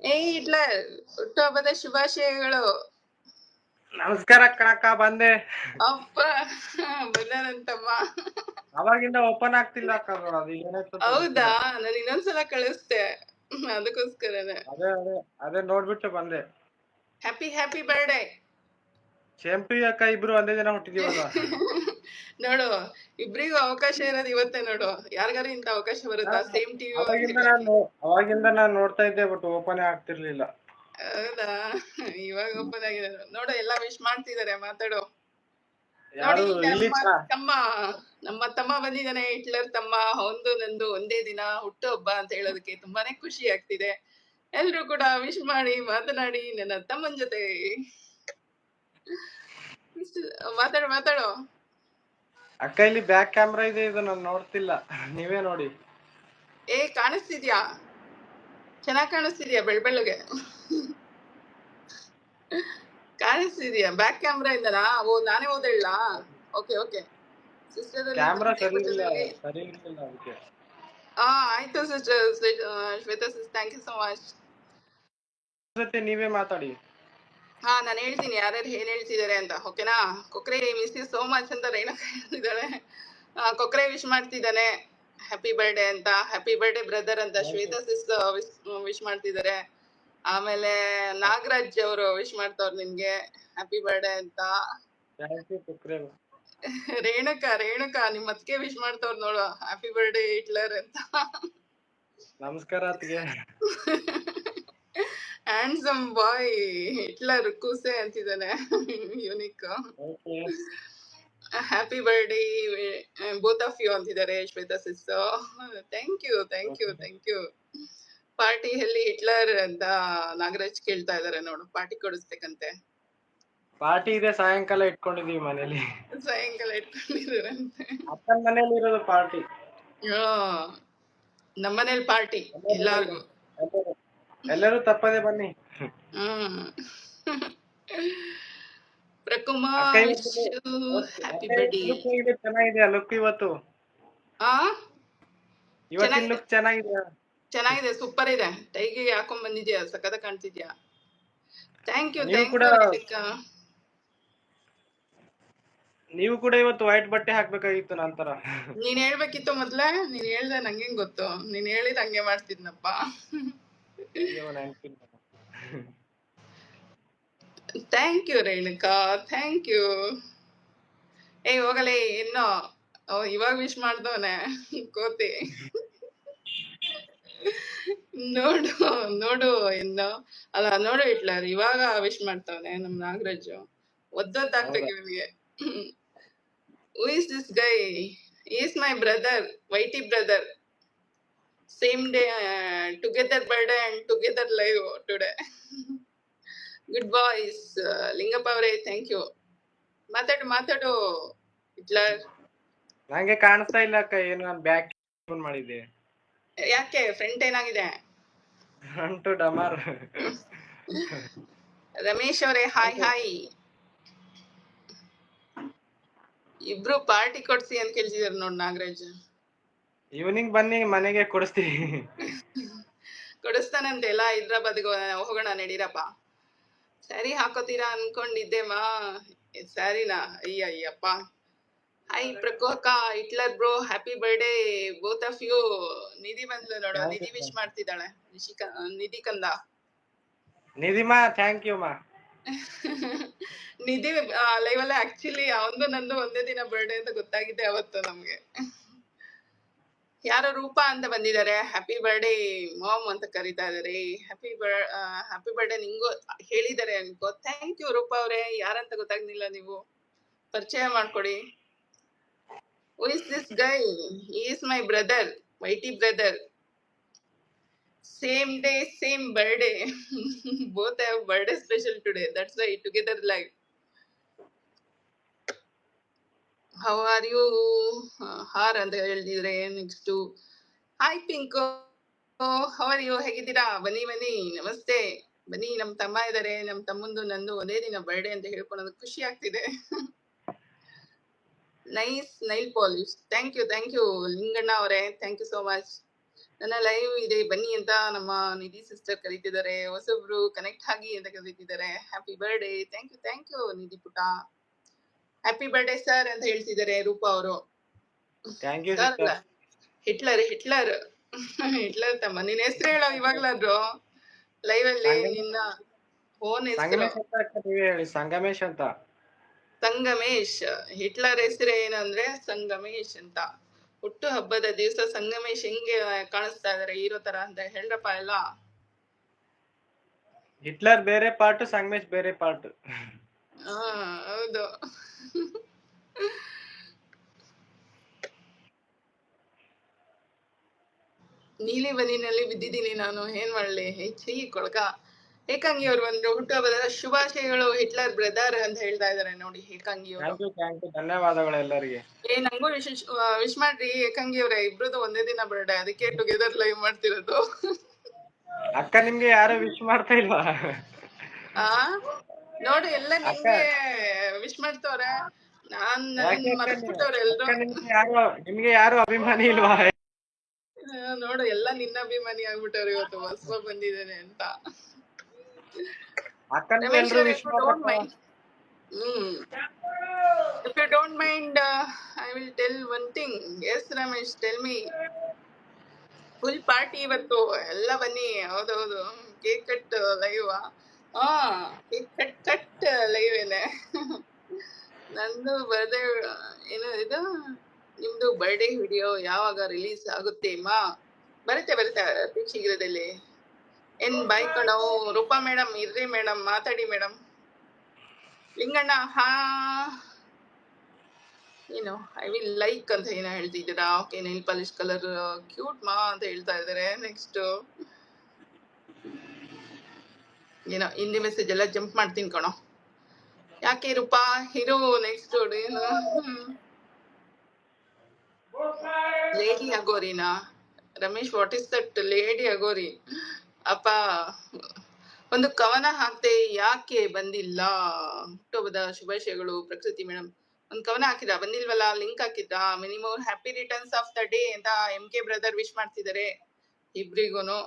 ಏ ಇಟ್ಲ ಹುಟ್ಟುಹಬ್ಬದ ಶುಭಾಶಯಗಳು. ನಮಸ್ಕಾರ ಕಣಕ್ಕ ಬಂದೆ. ಅಪ್ಪ ಬಂದಾನಂತಮ್ಮ. ಅವಾಗಿಂದ ಓಪನ್ ಆಗ್ತಿಲ್ಲ ಅಕ್ಕ ಅದು ಏನಾಯ್ತು ಅಂತ ಹೌದಾ? ನಾನು ಇನ್ನೊಂದ್ಸಲ ಕಳಿಸ್ತೆ ಅದಕ್ಕೋಸ್ಕರನೇ. ಅದೇ ಅದೇ ಅದೇ ನೋಡ್ಬಿಟ್ಟು ಬಂದೆ. ಹ್ಯಾಪಿ ಹ್ಯಾಪಿ ಬರ್ಡೇ ಶೆಂಪಿ ಅಕ್ಕ ಇಬ್ರು ಒಂದೇ ದಿನ ಹುಟ್ಟಿದೀವಲ್ಲ. ನೋಡು ಇಬ್ರಿಗೂ ಅವಕಾಶ ಇರೋದು ಇವತ್ತೇ ನೋಡು. ಯಾರಿಗಾರು ಇಂತ ಅವಕಾಶ ಬರುತ್ತಾ? ಸೇಮ್ ಟಿವಿ ಅವಾಗಿಂದ ನಾನು ನೋಡ್ತಾ ಇದ್ದೆ ಬಟ್ ಓಪನ್ ಆಗ್ತಿರ್ಲಿಲ್ಲ. ಹೌದಾ? ಇವಾಗ ಓಪನ್ ಆಗಿದೆ. ನೋಡು ಎಲ್ಲ ವಿಶ್ ಮಾಡ್ತಿದಾರೆ ಮಾತಾಡು. ನೋಡಿ ತಮ್ಮ ನಮ್ಮ ತಮ್ಮ ಬಂದಿದ್ದಾನೆ ಹಿಟ್ಲರ್ ತಮ್ಮ ಒಂದು ನಂದು ಒಂದೇ ದಿನ ಹುಟ್ಟುಹಬ್ಬ ಅಂತ ಹೇಳೋದಕ್ಕೆ ತುಂಬಾನೇ ಖುಷಿ ಆಗ್ತಿದೆ. ಎಲ್ರು ಕೂಡ ವಿಶ್ ಮಾಡಿ ಮಾತನಾಡಿ ನನ್ನ ತಮ್ಮನ ಜೊತೆ. ಮಾತಾಡು ಮಾತಾಡು. ಅಕ್ಕ ಇಲ್ಲಿ ಬ್ಯಾಕ್ ಕ್ಯಾಮ್ರಾ ಇದೆ ಇದು ನಾನು ನೋಡ್ತಿಲ್ಲ. ನೀವೇ ನೋಡಿ. ಏ ಕಾಣಿಸ್ತಿದ್ಯಾ? ಚೆನ್ನಾಗಿ ಕಾಣಿಸ್ತಿದ್ಯಾ ಬೆಳ್ ಬೆಳಗ್ಗೆ ಕಾಣಿಸ್ತಿದ್ಯಾ? ಬ್ಯಾಕ್ ಕ್ಯಾಮ್ರಾ ಇಂದನಾ ಓ ನಾನೇ ಓದಳ್ಳ ಓಕೆ ಓಕೆ ಸಿಸ್ಟರ್ ಕ್ಯಾಮ್ರಾ ಸರಿ ಇಲ್ಲ ಸರಿ ಇಲ್ಲ ಅದಕ್ಕೆ ಆ ಆಯ್ತು sister Shweta sis thank you so much ಜೊತೆ ನೀವೇ ಮಾತಾಡಿ. ಹಾ ನಾನು ಹೇಳ್ತೀನಿ. ಯಾರ್ಯಾರು ಏನ್ ಹೇಳ್ತಿದ್ದಾರೆ ಅಂತ. ಓಕೆನಾ Kokre miss you so much ಅಂತ ರೇಣುಕಾ ಹೇಳ್ತಿದ್ದಾಳೆ ಕೊಕ್ರೆ ವಿಶ್ ಮಾಡ್ತಿದ್ದಾನೆ. ಹ್ಯಾಪಿ ಬರ್ಡೇ ಅಂತ. ಹ್ಯಾಪಿ ಬರ್ಡೇ ಬ್ರದರ್ ಅಂತ ಶ್ವೇತಾ ಸಿಸ್ ವಿಶ್ ಮಾಡ್ತಿದ್ದಾರೆ ಆಮೇಲೆ ನಾಗರಾಜ್ ಅವರು ವಿಶ್ ಮಾಡ್ತವ್ರು ನಿಮ್ಗೆ. ಹ್ಯಾಪಿ ಬರ್ಡೇ ಅಂತ. ರೇಣುಕಾ ರೇಣುಕಾ ನಿಮ್ ಅದಕ್ಕೆ ವಿಶ್ ಮಾಡ್ತವ್ರು ನೋಡು. ಹ್ಯಾಪಿ ಬರ್ಡೇ ಹಿಟ್ಲರ್ ಅಂತ. ನಮಸ್ಕಾರ ಹ್ಯಾಂಡ್ಸಮ್ ಬಾಯ್ ಹಿಟ್ಲರ್ ಕೂಸೆ ಅಂತಿದ್ದಾನೆ unique happy birthday both of you ಅಂತಿದ್ದಾರೆ Shweta sis thank you thank you thank you ಪಾರ್ಟಿಯಲ್ಲಿ Hitler ಅಂತ ನಾಗರಾಜ್ ಕೇಳ್ತಾ ಇದಾರೆ ನೋಡು ಪಾರ್ಟಿ ಕೊಡಿಸ್ಬೇಕಂತೆ. ಪಾರ್ಟಿ ಇದೆ ಸಾಯಂಕಾಲ ಇಟ್ಕೊಂಡಿದೀವಿ ಮನೇಲಿ. ಸಾಯಂಕಾಲ ಇಟ್ಕೊಂಡಿದಾರಂತೆ. ಅಪ್ಪನ ಮನೇಲಿ ಇರೋದು ಪಾರ್ಟಿ ನಮ್ಮನೇಲಿ ಪಾರ್ಟಿ ಎಲ್ಲಾರ್ಗು. ಎಲ್ಲರೂ ತಪ್ಪದೆ ಬನ್ನಿ. ಪ್ರಕುಮಾರ್ ಹ್ಯಾಪಿ? ಚೆನ್ನಾಗಿದೆ ಲುಕ್ ಇವತ್ತು? ಆ? ಇವತ್ತಿನ. ಲುಕ್ ಚೆನ್ನಾಗಿದೆ ಚೆನ್ನಾಗಿದೆ ಸೂಪರ್ ಇದೆ. ಟೈಗೆ ಹಾಕೊಂಡ್ ಬಂದಿದ್ಯಾ? ಸಖತ್ ಕಾಣ್ತಿದ್ಯಾ? ಥ್ಯಾಂಕ್ ಯು ನೀವು ಥ್ಯಾಂಕ್ ಕೂಡ- ಯು ನೀವು ಕೂಡ ಇವತ್ತು ವೈಟ್ ಬಟ್ಟೆ ಹಾಕ್ಬೇಕಾಗಿತ್ತು ನಂತರ ನೀನ್ ಹೇಳ್ಬೇಕಿತ್ತು ಮೊದ್ಲೇ? ನೀನ್ ಹೇಳ್ದೆ ನಂಗೆ ಗೊತ್ತು. ನೀನ್ ಹೇಳಿದ್ ಹಂಗೆ ಮಾಡ್ತಿದ್ನಪ್ಪ. Thank you Renuka thank you ಏ ಹೋಗಲೇ ಇನ್ನು ಇವಾಗ ವಿಶ್ ಮಾಡ್ದವನೆ ಕೋತಿ. ನೋಡು ನೋಡು ಇನ್ನು. ಅಲ್ಲ ನೋಡು ಇಟ್ಲರ್ ಇವಾಗ ವಿಶ್ ಮಾಡ್ತಾವನೆ ನಮ್ ನಾಗರಾಜು. ಒದ್ದೊದ್ದಾಗ್ಬೇಕು ಇವನಿಗೆ. Who is this guy is my brother ವೈಟಿ brother same day together birthday and together live today good boys Lingappa ಅವರೇ ಥ್ಯಾಂಕ್ ಯು ಮಾತಾಡು ಮಾತಾಡು ಹಿಟ್ಲರ್ ನಂಗೆ ಕಾಣಿಸ್ತಾ ಇಲ್ಲ ಅಕ್ಕ ಏನು ನಾನು ಬ್ಯಾಕ್ ಓಪನ್ ಮಾಡಿದ್ದೆ. ಯಾಕೆ ಫ್ರೆಂಟ್ ಏನಾಗಿದೆ? ಅಂಟು ಡಮಾರ್. ರಮೇಶ್ ಅವರೇ ಹಾಯ್ ಹಾಯ್ ಇಬ್ರು ಪಾರ್ಟಿ ಕೊಡ್ಸಿ ಅಂತ ಕೇಳ್ತಿದಾರೆ ನೋಡ್ ನಾಗರಾಜ್. ಈವ್ನಿಂಗ್ ಬನ್ನಿ ಮನೆಗೆ ಕೊಡಿಸ್ತೀವಿ ಕೊಡಿಸ್ತಾನಂತೆ. ಎಲ್ಲ ಹೈದ್ರಾಬಾದ್ಗೆ ಹೋಗೋಣ ನಡೀರಪ್ಪ. ಸರಿ ಹಾಕೋತೀರಾ ಅನ್ಕೊಂಡಿದ್ದೆ ಮಾ. ಸ್ಯಾರಿನಾ ಅಯ್ಯ ಅಯ್ಯಪ್ಪ hi ಪ್ರಕೋಕ Hitler bro happy birthday both of you Nidhi ಬಂದ್ಲು ನೋಡು ನಿಧಿ ವಿಶ್ ಮಾಡ್ತಿದ್ದಾಳೆ. ನಿಶಿಕ ನಿಧಿ ಕಂದ ನಿಧಿ ಮಾ ಥ್ಯಾಂಕ್ ಯು ಮಾ. ನಿಧಿ ಲೈವ್ ಅಲ್ಲೇ ಆಕ್ಚುಲಿ ಅವಂದು ನಂದು ಒಂದೇ ದಿನ ಬರ್ಡೇ ಅಂತ ಗೊತ್ತಾಗಿದೆ ಅವತ್ತು ನಮ್ಗೆ. ಯಾರೋ ರೂಪ ಅಂತ ಬಂದಿದ್ದಾರೆ. ಹ್ಯಾಪಿ ಬರ್ಡೇ ಮಾಮ್ ಅಂತ ಕರೀತಾ ಇದಾರೆ ಹ್ಯಾಪಿ ಬರ್ ಹ್ಯಾಪಿ ಬರ್ಡೇ ನಿಂಗೂ ಹೇಳಿದ್ದಾರೆ ಅನ್ಕೋ. ಥ್ಯಾಂಕ್ ಯು ರೂಪ ಅವರೇ. ಯಾರಂತ ಗೊತ್ತಾಗ್ಲಿಲ್ಲ ನೀವು. ಪರಿಚಯ ಮಾಡ್ಕೊಡಿ. Is this guy is my brother ವೈಟಿ brother same day same birthday both have birthday special today that's why together live how are you ಹಾರ್ ಅಂತ ಹೇಳಿದ್ರೆ next hi Pinku how are you ಹೇಗಿದ್ದೀರಾ? ಬನ್ನಿ ಬನ್ನಿ. ನಮಸ್ತೆ. ಬನ್ನಿ, ನಮ್ ತಮ್ಮ ಇದಾರೆ. ನಮ್ ತಮ್ಮಂದು ನಂದು ಒಂದೇ ದಿನ ಬರ್ಡೇ ಅಂತ ಹೇಳ್ಕೊಳೋದು ಖುಷಿ ಆಗ್ತಿದೆ. Nice nail polish thank you thank you Linganna ಅವರೇ. ಥ್ಯಾಂಕ್ ಯು ಸೋ ಮಚ್ ನನ್ನ ಲೈವ್ ಇದೆ. ಬನ್ನಿ ಅಂತ ನಮ್ಮ ನಿಧಿ ಸಿಸ್ಟರ್ ಕರೀತಿದ್ದಾರೆ. ಹೊಸಬ್ರು ಕನೆಕ್ಟ್ ಆಗಿ ಅಂತ ಕರೀತಿದ್ದಾರೆ. Happy birthday thank you thank you Nidhi ಪುಟ. ಹ್ಯಾಪಿ ಬರ್ಡೇ ಸರ್ ಅಂತ ಹೇಳ್ತಿದ್ದಾರೆ ರೂಪಾ ಅವರು. Thank you sir Hitler Hitler Hitler ತಮ್ಮ. ನಿನ್ ಹೆಸರು ಹೇಳೋ ಇವಾಗ್ಲಾದ್ರು. ಲೈವ್ ಅಲ್ಲಿ ನಿನ್ನ ಫೋನ್ ಹೆಸರು. ಸಂಗಮೇಶ್ ಅಂತ ಹೇಳಿ. ಸಂಗಮೇಶ್ ಅಂತ. ಸಂಗಮೇಶ್. ಹಿಟ್ಲರ್ ಹೆಸರು ಏನಂದ್ರೆ ಸಂಗಮೇಶ್ ಅಂತ. ಹುಟ್ಟು ಹಬ್ಬದ ದಿವಸ ಸಂಗಮೇಶ್ ಹೆಂಗೆ ಕಾಣಿಸ್ತಾ ಇದಾರೆ ಹೀರೋ ತರ ಅಂತ ಹೇಳ್ರಪ್ಪ ಎಲ್ಲ. ಹಿಟ್ಲರ್ ಬೇರೆ ಪಾರ್ಟ್ ಸಂಗಮೇಶ್ ಬೇರೆ ಪಾರ್ಟ್. ಹಾ ಹೌದು. ನೀಲಿ ಬನಿನಲ್ಲಿ ಬಿದ್ದಿದ್ದೀನಿ ನಾನು ಏನ್ ಮಾಡ್ಲಿ? ಹೆಚ್ಚಿ ಕೊಳಕ. ಏಕಾಂಗಿ ಅವ್ರು ಬಂದ್ರು ಹುಟ್ಟುಹಬ್ಬದ ಶುಭಾಶಯಗಳು ಹಿಟ್ಲರ್ ಬ್ರದರ್ ಅಂತ ಹೇಳ್ತಾ ಇದಾರೆ ನೋಡಿ ಏಕಾಂಗಿ ಅವರು. ಧನ್ಯವಾದಗಳು ಎಲ್ಲರಿಗೆ. ಏ ನಂಗೂ ವಿಶ್ ವಿಶ್ ಮಾಡ್ರಿ ಏಕಾಂಗಿ ಅವ್ರ ಇಬ್ರದ್ದು ಒಂದೇ ದಿನ ಬರ್ಡೇ ಅದಕ್ಕೆ ಟುಗೆದರ್ ಲೈವ್ ಮಾಡ್ತಿರೋದು. ಅಕ್ಕ ನಿಮ್ಗೆ ಯಾರು ವಿಶ್ ಮಾಡ್ತಾ ಇಲ್ವಾ? ಆ? ನೋಡಿ ಎಲ್ಲ ನಿಮ್ಗೆ ವಿಶ್ ಮಾಡ್ತವ್ರೆ. ನಾನ್ ಮರ್ತ್ಬಿಟ್ಟವ್ರೆ ಎಲ್ರು. ನಿಮ್ಗೆ ಯಾರು ಅಭಿಮಾನಿ ಇಲ್ವಾ? ನೋಡು ಎಲ್ಲ ನಿನ್ನ ಅಭಿಮಾನಿ ಆಗ್ಬಿಟ್ಟವ್ರೆ ಇವತ್ತು ಹೊಸ ಬಂದಿದ್ದೇನೆ ಅಂತ. ಹ್ಮ್. If you don't mind I will tell one thing yes Ramesh tell me full party ಇವತ್ತು. ಎಲ್ಲ ಬನ್ನಿ. ಹೌದೌದು. ಕೇಕ್ ಕಟ್ ಲೈವ್ ಹಾ ಕೇಕ್ ಕಟ್ ಕಟ್ ಲೈವ್ ಏನೆ? ನಂದು ಬರದೆ ಏನು ಇದು? ನಿಮ್ದು ಬರ್ಡೇ ವಿಡಿಯೋ ಯಾವಾಗ ರಿಲೀಸ್ ಆಗುತ್ತೆ ಮಾ ಬರುತ್ತೆ ಬರುತ್ತೆ, ಅತಿ ಶೀಘ್ರದಲ್ಲಿ. ಏನ್ ಬಾಯ್ ಕಣೋ, ರೂಪಾ ಮೇಡಮ್ ಇರ್ರಿ ಮೇಡಮ್ ಮಾತಾಡಿ ಮೇಡಮ್ ಲಿಂಗಣ್ಣ, ಹಾ. ಏನು ಐ ವಿಲ್ ಲೈಕ್ ಅಂತ ಏನೋ ಹೇಳ್ತಿದ್ದೀರಾ? Okay nail polish colour cute ಮಾ ಅಂತ ಹೇಳ್ತಾ ಇದ್ದಾರೆ. ನೆಕ್ಸ್ಟ್ ಏನೋ, ಹಿಂದಿ ಮೆಸೇಜ್ ಎಲ್ಲ ಜಂಪ್ ಮಾಡ್ತೀನಿ ಕಣೋ. ಯಾಕೆ ರೂಪಾ? ಹೀರೋ ನೆಕ್ಸ್ಟ್ ಏನು? Lady ಅಗೋರಿನಾ Ramesh what is that lady Aghori ಅಪ್ಪ ಒಂದು ಕವನ ಹಾಕ್ತೆ ಯಾಕೆ ಬಂದಿಲ್ಲ? ಹುಟ್ಟುಹಬ್ಬದ ಶುಭಾಶಯಗಳು ಪ್ರಕೃತಿ ಮೇಡಮ್ ಒಂದು ಕವನ ಹಾಕಿದ ಬಂದಿಲ್ವಲ್ಲ? ಲಿಂಕ್ ಹಾಕಿದ್ದ. Minimum happy returns of the day ಅಂತ ಎಂ ಕೆ ಬ್ರದರ್ ವಿಶ್ ಮಾಡ್ತಿದ್ದಾರೆ. ಇಬ್ರಿಗೂನು.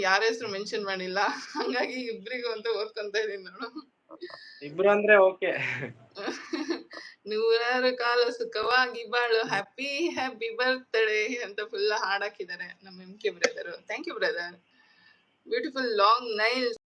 ಯಾರ ಹೆಸರು ಮೆನ್ಷನ್ ಮಾಡಿಲ್ಲ. ಹಂಗಾಗಿ ಇಬ್ರಿಗೂ ಅಂತ ಓದ್ಕೊಂತ ಇದೀನಿ ನೋಡು. ಇಬ್ರು ಅಂದ್ರೆ ಓಕೆ. ನೂರಾರು ಕಾಲ ಸುಖವಾಗಿ ಬಾಳು. ಹ್ಯಾಪಿ ಹ್ಯಾಪಿ ಬರ್ತ್ಡೇ ಅಂತ ಫುಲ್ ಹಾಡಾಕಿದ್ದಾರೆ ನಮ್ಮ M K brother thank you brother beautiful long nails